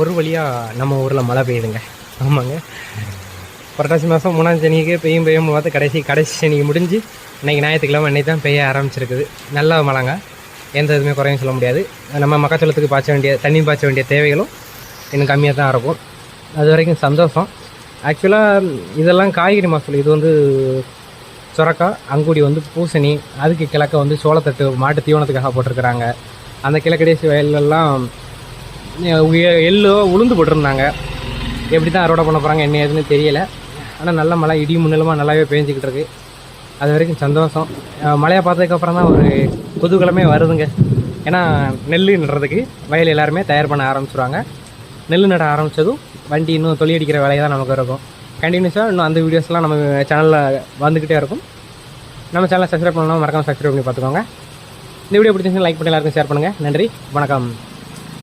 ஒரு வழியாக நம்ம ஊரில் மழை பெய்யுதுங்க. ஆமாங்க. புரட்டாசி மாதம் மூணாம் சனிக்கு பெய்யும் பெய்யும் பார்த்து கடைசி கடைசி சனிக்கு முடிஞ்சு இன்றைக்கி ஞாயிற்றுக்கிழமை அன்னைக்கு தான் பெய்ய ஆரம்பிச்சிருக்குது. நல்ல மழைங்க. எந்த இதுவுமே குறையும் சொல்ல முடியாது. நம்ம மக்காச்சோளத்துக்கு பாய்ச்ச வேண்டிய தண்ணி பாய்ச்ச வேண்டிய தேவைகளும் இன்னும் கம்மியாக தான் இருக்கும். அது வரைக்கும் சந்தோஷம். ஆக்சுவலாக இதெல்லாம் காய்கறி மகசூல் இது வந்து சுரக்கா அங்குடி வந்து பூசணி அதுக்கு கிழக்க வந்து சோளத்தட்டு மாட்டு தீவனத்துக்காக போட்டிருக்கிறாங்க. அந்த கிழக்கடேசி வயல்லலாம் எள்ளோ உளுந்து போட்டிருந்தாங்க. எப்படி தான் அறுவடை பண்ண போகிறாங்க என்ன ஏதுன்னு தெரியலை. ஆனால் நல்ல மழை இடி முன்னிலமாக நல்லாவே பேஞ்சிக்கிட்டு இருக்குது அது வரைக்கும் சந்தோஷம். மழையை பார்த்ததுக்கப்புறம் தான் ஒரு குதூகலமே வருதுங்க. ஏன்னா நெல் நடுறதுக்கு வயல் எல்லாருமே தயார் பண்ண ஆரம்பிச்சிருவாங்க. நெல் நட ஆரம்பித்ததும் வண்டி இன்னும் தொலி அடிக்கிற வேலையை தான் நமக்கு இருக்கும். கண்டினியூஸாக இன்னும் அந்த வீடியோஸ்லாம் நம்ம சேனலில் வந்துக்கிட்டே இருக்கும். நம்ம சேனலை சப்ஸ்கிரைப் பண்ணலாம் மறக்காம சப்ஸ்கிரைப் பண்ணி பார்த்துக்கோங்க. இந்த வீடியோ பிடிச்சிருந்தா லைக் பண்ணி எல்லாருக்கும் ஷேர் பண்ணுங்கள் நன்றி வணக்கம்.